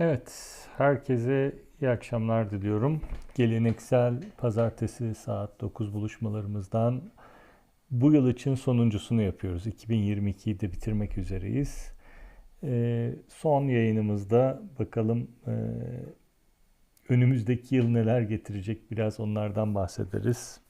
Evet, herkese iyi akşamlar diliyorum. Geleneksel pazartesi saat 9 buluşmalarımızdan bu yıl için sonuncusunu yapıyoruz. 2022'yi de bitirmek üzereyiz. Ee, son yayınımızda bakalım e, önümüzdeki yıl neler getirecek biraz onlardan bahsederiz.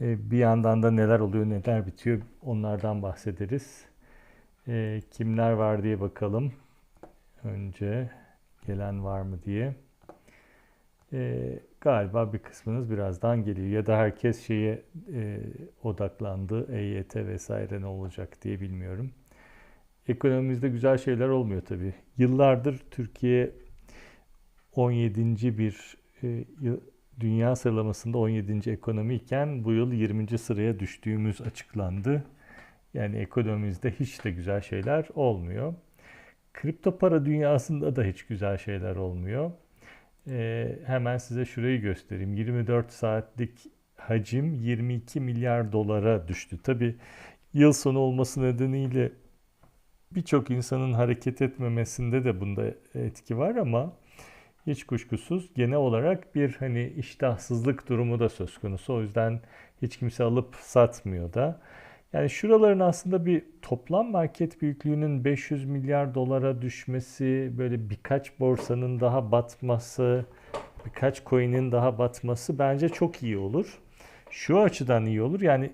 Ee, bir yandan da neler oluyor neler bitiyor onlardan bahsederiz. Ee, kimler var diye bakalım. Önce gelen var mı diye. Ee, galiba bir kısmınız birazdan geliyor ya da herkes şeye e, odaklandı. EYT vesaire ne olacak diye bilmiyorum. Ekonomimizde güzel şeyler olmuyor tabii. Yıllardır Türkiye 17. bir e, dünya sıralamasında 17. ekonomi iken bu yıl 20. sıraya düştüğümüz açıklandı. Yani ekonomimizde hiç de güzel şeyler olmuyor. Kripto para dünyasında da hiç güzel şeyler olmuyor. Ee, hemen size şurayı göstereyim. 24 saatlik hacim 22 milyar dolara düştü. Tabi yıl sonu olması nedeniyle birçok insanın hareket etmemesinde de bunda etki var ama hiç kuşkusuz genel olarak bir hani iştahsızlık durumu da söz konusu. O yüzden hiç kimse alıp satmıyor da. Yani şuraların aslında bir toplam market büyüklüğünün 500 milyar dolara düşmesi, böyle birkaç borsanın daha batması, birkaç coin'in daha batması bence çok iyi olur. Şu açıdan iyi olur. Yani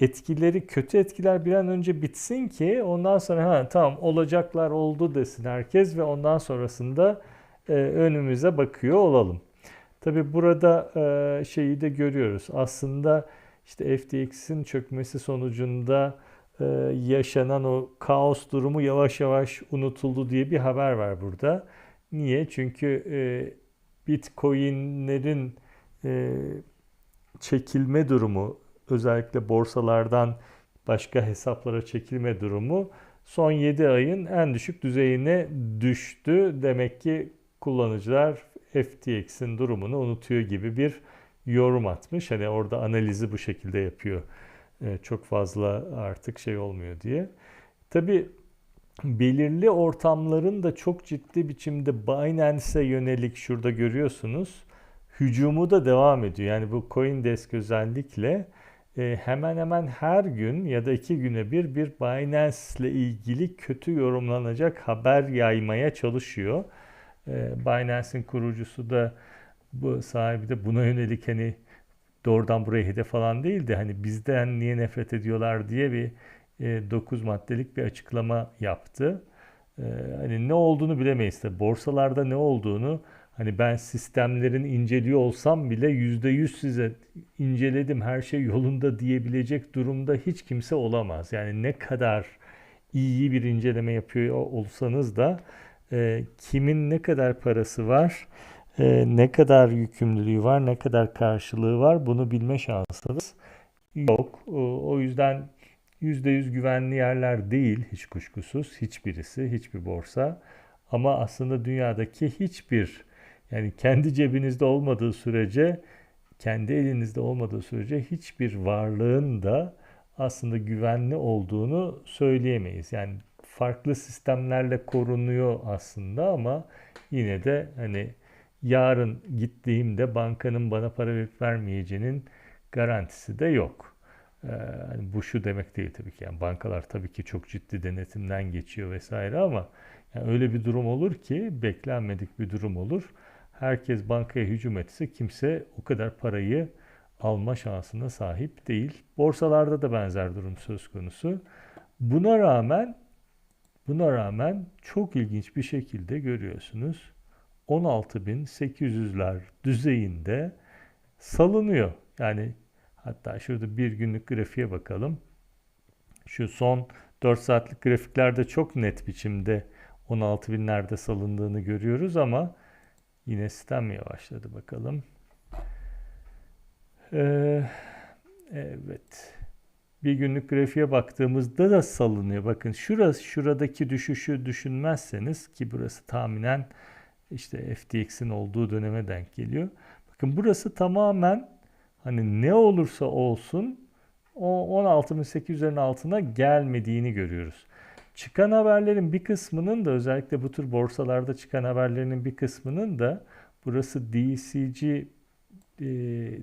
etkileri, kötü etkiler bir an önce bitsin ki ondan sonra ha tamam olacaklar oldu desin herkes ve ondan sonrasında e, önümüze bakıyor olalım. Tabi burada e, şeyi de görüyoruz. Aslında işte FTX'in çökmesi sonucunda e, yaşanan o kaos durumu yavaş yavaş unutuldu diye bir haber var burada. Niye? Çünkü e, Bitcoin'lerin e, çekilme durumu, özellikle borsalardan başka hesaplara çekilme durumu son 7 ayın en düşük düzeyine düştü. Demek ki kullanıcılar FTX'in durumunu unutuyor gibi bir yorum atmış. Hani orada analizi bu şekilde yapıyor. E, çok fazla artık şey olmuyor diye. Tabi belirli ortamların da çok ciddi biçimde Binance'e yönelik şurada görüyorsunuz hücumu da devam ediyor. Yani bu CoinDesk özellikle e, hemen hemen her gün ya da iki güne bir bir Binance ile ilgili kötü yorumlanacak haber yaymaya çalışıyor. E, Binance'in kurucusu da bu sahibi de buna yönelik hani doğrudan buraya hedef falan değil de hani bizden niye nefret ediyorlar diye bir e, 9 maddelik bir açıklama yaptı. E, hani ne olduğunu bilemeyiz de borsalarda ne olduğunu hani ben sistemlerin inceliyor olsam bile %100 size inceledim her şey yolunda diyebilecek durumda hiç kimse olamaz. Yani ne kadar iyi bir inceleme yapıyor olsanız da e, kimin ne kadar parası var e, ne kadar yükümlülüğü var, ne kadar karşılığı var bunu bilme şansınız yok. O yüzden %100 güvenli yerler değil hiç kuşkusuz hiçbirisi, hiçbir borsa. Ama aslında dünyadaki hiçbir yani kendi cebinizde olmadığı sürece, kendi elinizde olmadığı sürece hiçbir varlığın da aslında güvenli olduğunu söyleyemeyiz. Yani farklı sistemlerle korunuyor aslında ama yine de hani yarın gittiğimde bankanın bana para verip vermeyeceğinin garantisi de yok. Ee, hani bu şu demek değil tabii ki. Yani bankalar tabii ki çok ciddi denetimden geçiyor vesaire ama yani öyle bir durum olur ki beklenmedik bir durum olur. Herkes bankaya hücum etse kimse o kadar parayı alma şansına sahip değil. Borsalarda da benzer durum söz konusu. Buna rağmen buna rağmen çok ilginç bir şekilde görüyorsunuz 16.800'ler düzeyinde salınıyor. Yani hatta şurada bir günlük grafiğe bakalım. Şu son 4 saatlik grafiklerde çok net biçimde 16.000'lerde salındığını görüyoruz ama yine sistem yavaşladı bakalım. Ee, evet. Bir günlük grafiğe baktığımızda da salınıyor. Bakın şurası şuradaki düşüşü düşünmezseniz ki burası tahminen işte FTX'in olduğu döneme denk geliyor. Bakın burası tamamen hani ne olursa olsun o 16.800'lerin altına gelmediğini görüyoruz. Çıkan haberlerin bir kısmının da özellikle bu tür borsalarda çıkan haberlerinin bir kısmının da burası DCG e,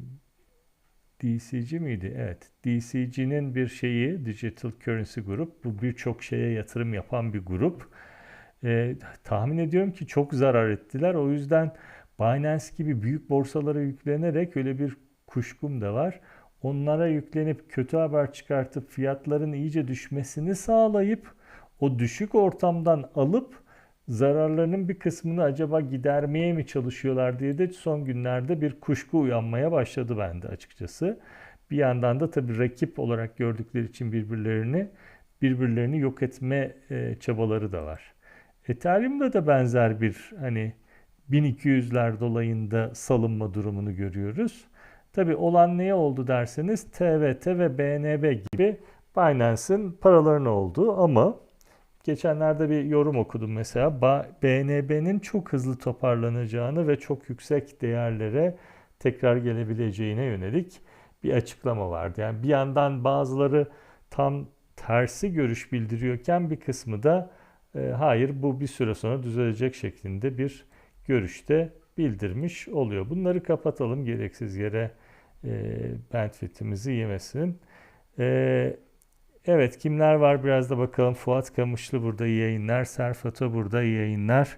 DCG miydi? Evet. DCG'nin bir şeyi Digital Currency Group. Bu birçok şeye yatırım yapan bir grup. E, tahmin ediyorum ki çok zarar ettiler. O yüzden Binance gibi büyük borsalara yüklenerek öyle bir kuşkum da var. Onlara yüklenip kötü haber çıkartıp fiyatların iyice düşmesini sağlayıp o düşük ortamdan alıp zararlarının bir kısmını acaba gidermeye mi çalışıyorlar diye de son günlerde bir kuşku uyanmaya başladı bende açıkçası. Bir yandan da tabii rakip olarak gördükleri için birbirlerini birbirlerini yok etme e, çabaları da var. Ethereum'da da benzer bir hani 1200'ler dolayında salınma durumunu görüyoruz. Tabi olan neye oldu derseniz TVT ve BNB gibi Binance'ın paralarına oldu ama geçenlerde bir yorum okudum mesela BNB'nin çok hızlı toparlanacağını ve çok yüksek değerlere tekrar gelebileceğine yönelik bir açıklama vardı. Yani bir yandan bazıları tam tersi görüş bildiriyorken bir kısmı da e, hayır bu bir süre sonra düzelecek şeklinde bir görüşte bildirmiş oluyor. Bunları kapatalım gereksiz yere e, bandwidth'imizi yemesin. E, evet kimler var biraz da bakalım. Fuat Kamışlı burada yayınlar. Serfato burada yayınlar.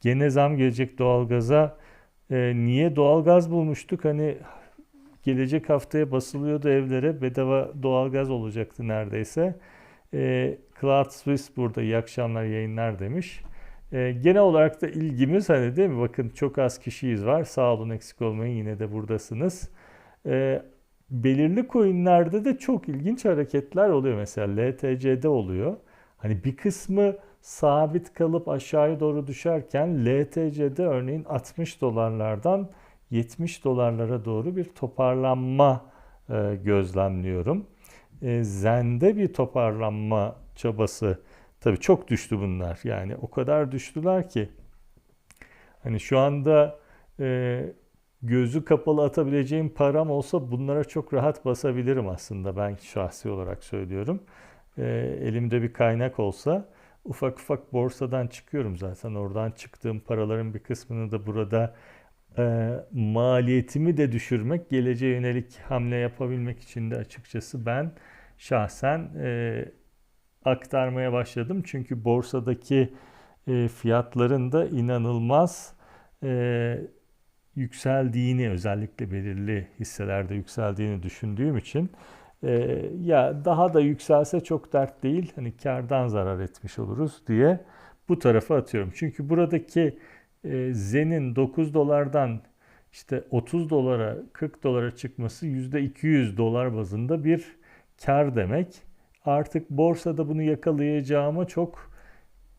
Gene zam gelecek doğalgaza. E, niye doğalgaz bulmuştuk? Hani gelecek haftaya basılıyordu evlere. Bedava doğalgaz olacaktı neredeyse. E, Cloud Swiss burada iyi akşamlar yayınlar demiş. E, genel olarak da ilgimiz hani değil mi? Bakın çok az kişiyiz var. Sağ olun eksik olmayın yine de buradasınız. E, belirli coinlerde de çok ilginç hareketler oluyor. Mesela LTC'de oluyor. Hani bir kısmı sabit kalıp aşağıya doğru düşerken LTC'de örneğin 60 dolarlardan 70 dolarlara doğru bir toparlanma e, gözlemliyorum. E, Zen'de bir toparlanma çabası tabii çok düştü bunlar. Yani o kadar düştüler ki hani şu anda e, gözü kapalı atabileceğim param olsa bunlara çok rahat basabilirim aslında ben şahsi olarak söylüyorum. E, elimde bir kaynak olsa ufak ufak borsadan çıkıyorum zaten. Oradan çıktığım paraların bir kısmını da burada e, maliyetimi de düşürmek, geleceğe yönelik hamle yapabilmek için de açıkçası ben şahsen e, aktarmaya başladım. Çünkü borsadaki e, fiyatların da inanılmaz e, yükseldiğini özellikle belirli hisselerde yükseldiğini düşündüğüm için e, ya daha da yükselse çok dert değil hani kardan zarar etmiş oluruz diye bu tarafa atıyorum. Çünkü buradaki e, Zen'in 9 dolardan işte 30 dolara 40 dolara çıkması %200 dolar bazında bir kar demek. Artık borsada bunu yakalayacağıma çok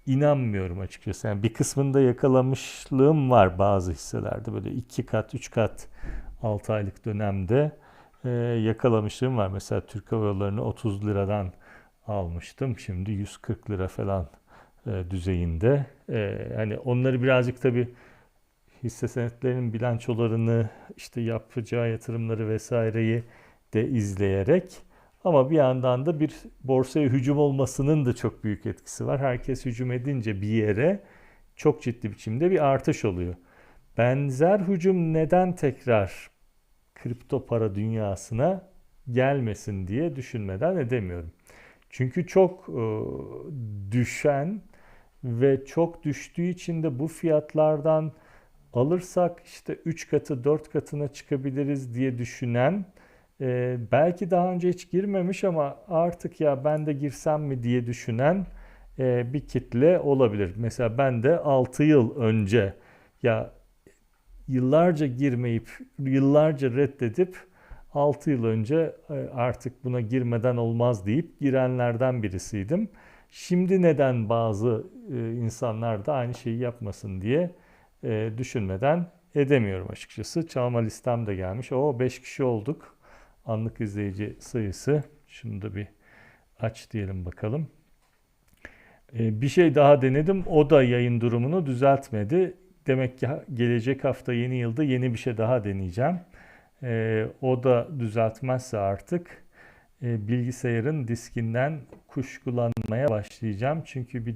inanmıyorum açıkçası. Yani bir kısmında yakalamışlığım var bazı hisselerde. Böyle iki kat, üç kat 6 aylık dönemde e, yakalamışlığım var. Mesela Türk Hava Yolları'nı 30 liradan almıştım. Şimdi 140 lira falan e, düzeyinde. E, hani onları birazcık tabii hisse senetlerinin bilançolarını, işte yapacağı yatırımları vesaireyi de izleyerek ama bir yandan da bir borsaya hücum olmasının da çok büyük etkisi var. Herkes hücum edince bir yere çok ciddi biçimde bir artış oluyor. Benzer hücum neden tekrar kripto para dünyasına gelmesin diye düşünmeden edemiyorum. Çünkü çok e, düşen ve çok düştüğü için de bu fiyatlardan alırsak işte 3 katı 4 katına çıkabiliriz diye düşünen e, belki daha önce hiç girmemiş ama artık ya ben de girsem mi diye düşünen e, bir kitle olabilir. Mesela ben de 6 yıl önce ya yıllarca girmeyip yıllarca reddedip 6 yıl önce e, artık buna girmeden olmaz deyip girenlerden birisiydim. Şimdi neden bazı e, insanlar da aynı şeyi yapmasın diye e, düşünmeden edemiyorum açıkçası. Çalma listem de gelmiş. O 5 kişi olduk anlık izleyici sayısı. Şunu da bir aç diyelim bakalım. Ee, bir şey daha denedim. O da yayın durumunu düzeltmedi. Demek ki gelecek hafta yeni yılda yeni bir şey daha deneyeceğim. O da düzeltmezse artık e, bilgisayarın diskinden kuşkulanmaya başlayacağım. Çünkü bir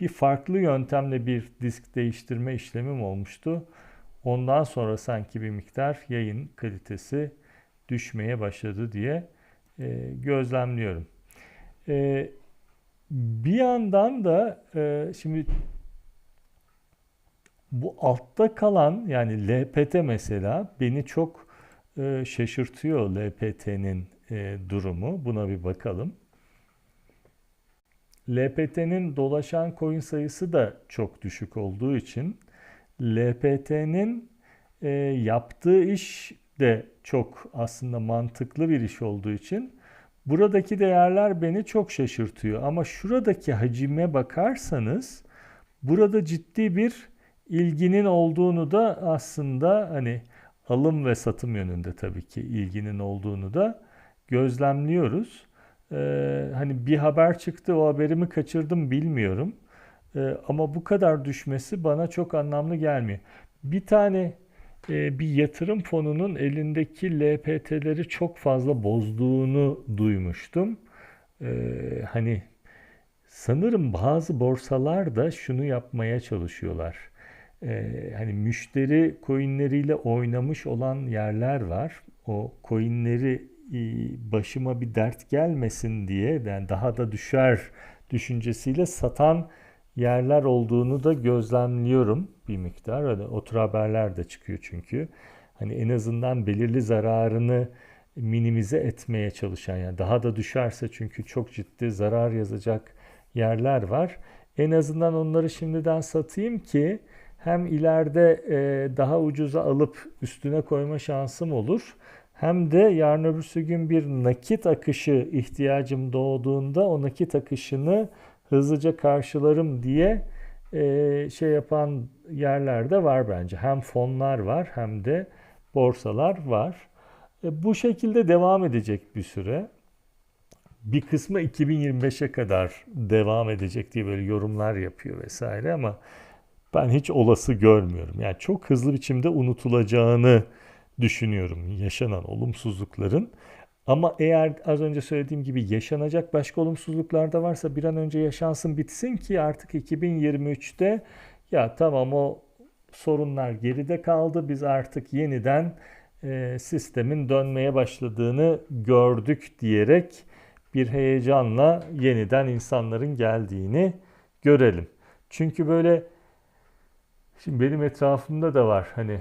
bir farklı yöntemle bir disk değiştirme işlemim olmuştu. Ondan sonra sanki bir miktar yayın kalitesi düşmeye başladı diye e, gözlemliyorum. E, bir yandan da e, şimdi bu altta kalan yani LPT mesela beni çok e, şaşırtıyor LPT'nin e, durumu. Buna bir bakalım. LPT'nin dolaşan coin sayısı da çok düşük olduğu için LPT'nin e, yaptığı iş de çok aslında mantıklı bir iş olduğu için buradaki değerler beni çok şaşırtıyor. Ama şuradaki hacime bakarsanız burada ciddi bir ilginin olduğunu da aslında hani alım ve satım yönünde tabii ki ilginin olduğunu da gözlemliyoruz. Ee, hani bir haber çıktı o haberimi kaçırdım bilmiyorum. Ee, ama bu kadar düşmesi bana çok anlamlı gelmiyor. Bir tane e, bir yatırım fonunun elindeki LPT'leri çok fazla bozduğunu duymuştum. Ee, hani sanırım bazı borsalar da şunu yapmaya çalışıyorlar. Ee, hani müşteri coinleriyle oynamış olan yerler var. O coinleri başıma bir dert gelmesin diye yani daha da düşer düşüncesiyle satan yerler olduğunu da gözlemliyorum bir miktar. Öyle otur haberler de çıkıyor çünkü. Hani en azından belirli zararını minimize etmeye çalışan yani daha da düşerse çünkü çok ciddi zarar yazacak yerler var. En azından onları şimdiden satayım ki hem ileride daha ucuza alıp üstüne koyma şansım olur. Hem de yarın öbürsü gün bir nakit akışı ihtiyacım doğduğunda o nakit akışını hızlıca karşılarım diye e, şey yapan yerler de var bence. Hem fonlar var hem de borsalar var. E, bu şekilde devam edecek bir süre. Bir kısmı 2025'e kadar devam edecek diye böyle yorumlar yapıyor vesaire ama ben hiç olası görmüyorum. Yani çok hızlı biçimde unutulacağını düşünüyorum yaşanan olumsuzlukların. Ama eğer az önce söylediğim gibi yaşanacak başka olumsuzluklar da varsa bir an önce yaşansın bitsin ki artık 2023'te ya tamam o sorunlar geride kaldı. Biz artık yeniden e, sistemin dönmeye başladığını gördük diyerek bir heyecanla yeniden insanların geldiğini görelim. Çünkü böyle şimdi benim etrafımda da var hani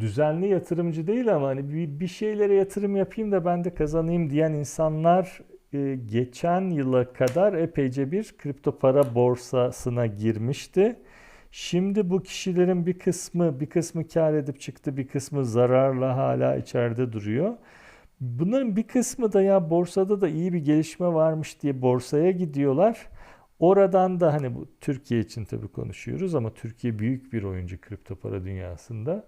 düzenli yatırımcı değil ama hani bir, bir şeylere yatırım yapayım da ben de kazanayım diyen insanlar e, geçen yıla kadar epeyce bir kripto para borsasına girmişti. Şimdi bu kişilerin bir kısmı bir kısmı kar edip çıktı, bir kısmı zararla hala içeride duruyor. Bunların bir kısmı da ya borsada da iyi bir gelişme varmış diye borsaya gidiyorlar. Oradan da hani bu Türkiye için tabii konuşuyoruz ama Türkiye büyük bir oyuncu kripto para dünyasında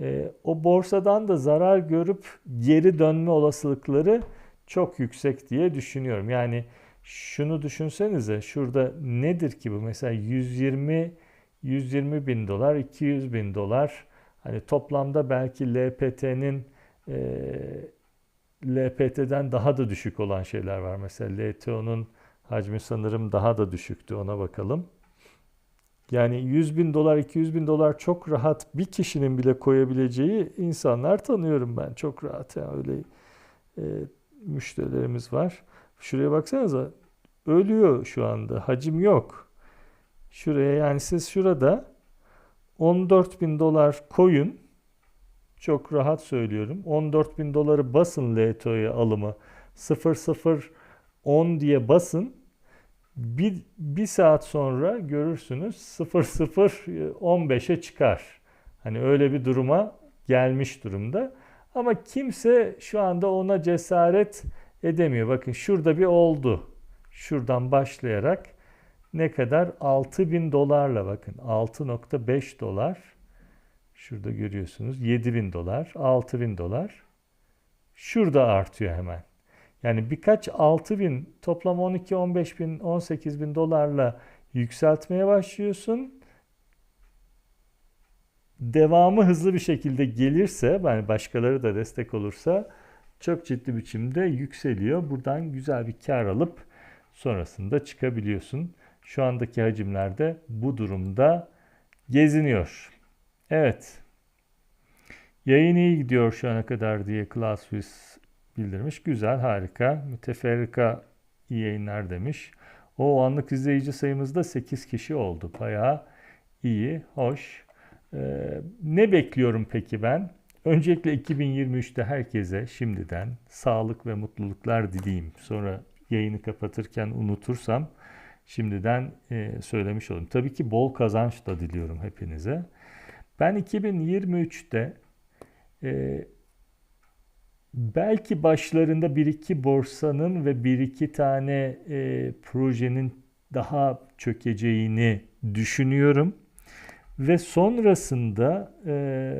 e, o borsadan da zarar görüp geri dönme olasılıkları çok yüksek diye düşünüyorum. Yani şunu düşünsenize şurada nedir ki bu mesela 120 120 bin dolar 200 bin dolar hani toplamda belki LPT'nin e, LPT'den daha da düşük olan şeyler var. Mesela LTO'nun hacmi sanırım daha da düşüktü ona bakalım. Yani 100 bin dolar, 200 bin dolar çok rahat bir kişinin bile koyabileceği insanlar tanıyorum ben. Çok rahat yani öyle e, müşterilerimiz var. Şuraya baksanıza ölüyor şu anda. Hacim yok. Şuraya yani siz şurada 14 bin dolar koyun. Çok rahat söylüyorum. 14 bin doları basın LTO'ya alımı. 0010 diye basın bir, bir saat sonra görürsünüz 00.15'e çıkar. Hani öyle bir duruma gelmiş durumda. Ama kimse şu anda ona cesaret edemiyor. Bakın şurada bir oldu. Şuradan başlayarak ne kadar? 6000 dolarla bakın. 6.5 dolar. Şurada görüyorsunuz 7000 dolar, 6000 dolar. Şurada artıyor hemen. Yani birkaç 6 bin toplam 12, 15 bin, 18 bin dolarla yükseltmeye başlıyorsun. Devamı hızlı bir şekilde gelirse, yani başkaları da destek olursa çok ciddi biçimde yükseliyor. Buradan güzel bir kar alıp sonrasında çıkabiliyorsun. Şu andaki hacimlerde bu durumda geziniyor. Evet. Yayın iyi gidiyor şu ana kadar diye ClassWiz bildirmiş. Güzel, harika. Müteferrika iyi yayınlar demiş. O anlık izleyici sayımızda 8 kişi oldu. Bayağı iyi, hoş. Ee, ne bekliyorum peki ben? Öncelikle 2023'te herkese şimdiden sağlık ve mutluluklar dileyim. Sonra yayını kapatırken unutursam şimdiden e, söylemiş olayım. Tabii ki bol kazanç da diliyorum hepinize. Ben 2023'te e, belki başlarında bir iki borsanın ve bir iki tane e, projenin daha çökeceğini düşünüyorum. Ve sonrasında e,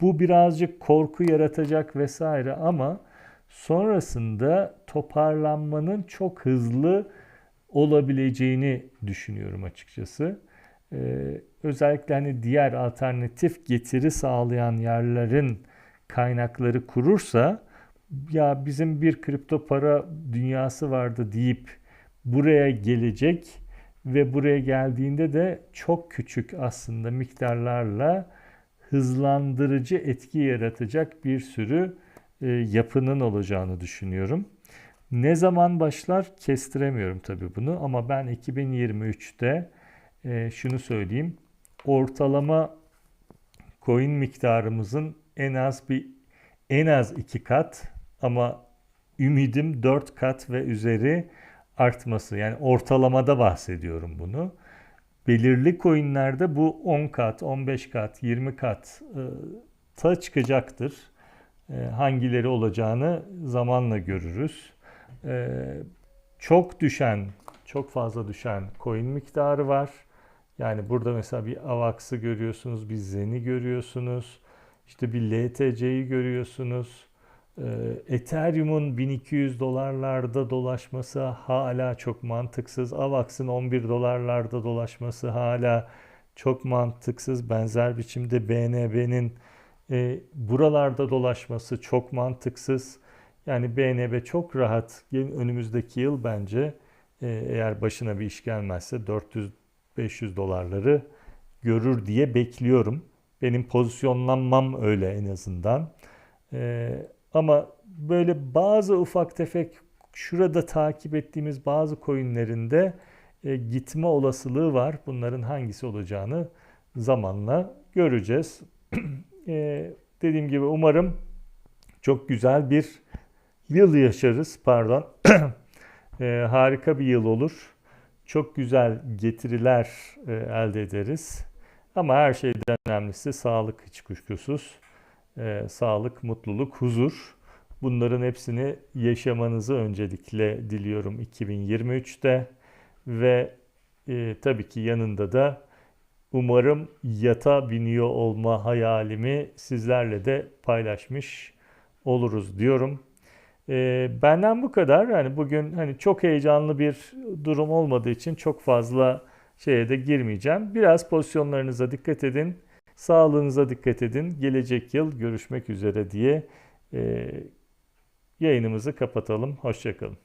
bu birazcık korku yaratacak vesaire ama sonrasında toparlanmanın çok hızlı olabileceğini düşünüyorum açıkçası. E, özellikle hani diğer alternatif getiri sağlayan yerlerin kaynakları kurursa ya bizim bir kripto para dünyası vardı deyip buraya gelecek ve buraya geldiğinde de çok küçük aslında miktarlarla hızlandırıcı etki yaratacak bir sürü e, yapının olacağını düşünüyorum. Ne zaman başlar kestiremiyorum tabii bunu ama ben 2023'te e, şunu söyleyeyim. Ortalama coin miktarımızın en az bir en az iki kat ama ümidim dört kat ve üzeri artması. Yani ortalamada bahsediyorum bunu. Belirli coinlerde bu 10 kat, 15 kat, 20 kat e, ta çıkacaktır. E, hangileri olacağını zamanla görürüz. E, çok düşen, çok fazla düşen coin miktarı var. Yani burada mesela bir AVAX'ı görüyorsunuz, bir ZEN'i görüyorsunuz. İşte bir LTC'yi görüyorsunuz. Ee, Ethereum'un 1200 dolarlarda dolaşması hala çok mantıksız. AVAX'ın 11 dolarlarda dolaşması hala çok mantıksız. Benzer biçimde BNB'nin e, buralarda dolaşması çok mantıksız. Yani BNB çok rahat önümüzdeki yıl bence e, eğer başına bir iş gelmezse 400-500 dolarları görür diye bekliyorum. Benim pozisyonlanmam öyle en azından. Ee, ama böyle bazı ufak tefek şurada takip ettiğimiz bazı coinlerinde e, gitme olasılığı var. Bunların hangisi olacağını zamanla göreceğiz. e, dediğim gibi umarım çok güzel bir yıl yaşarız. Pardon. e, harika bir yıl olur. Çok güzel getiriler e, elde ederiz. Ama her şeyden önemlisi sağlık hiç kuşkusuz. Ee, sağlık, mutluluk, huzur. Bunların hepsini yaşamanızı öncelikle diliyorum 2023'te. Ve e, tabii ki yanında da umarım yata biniyor olma hayalimi sizlerle de paylaşmış oluruz diyorum. E, benden bu kadar. Yani bugün hani çok heyecanlı bir durum olmadığı için çok fazla şeye de girmeyeceğim. Biraz pozisyonlarınıza dikkat edin. Sağlığınıza dikkat edin. Gelecek yıl görüşmek üzere diye e, yayınımızı kapatalım. Hoşçakalın.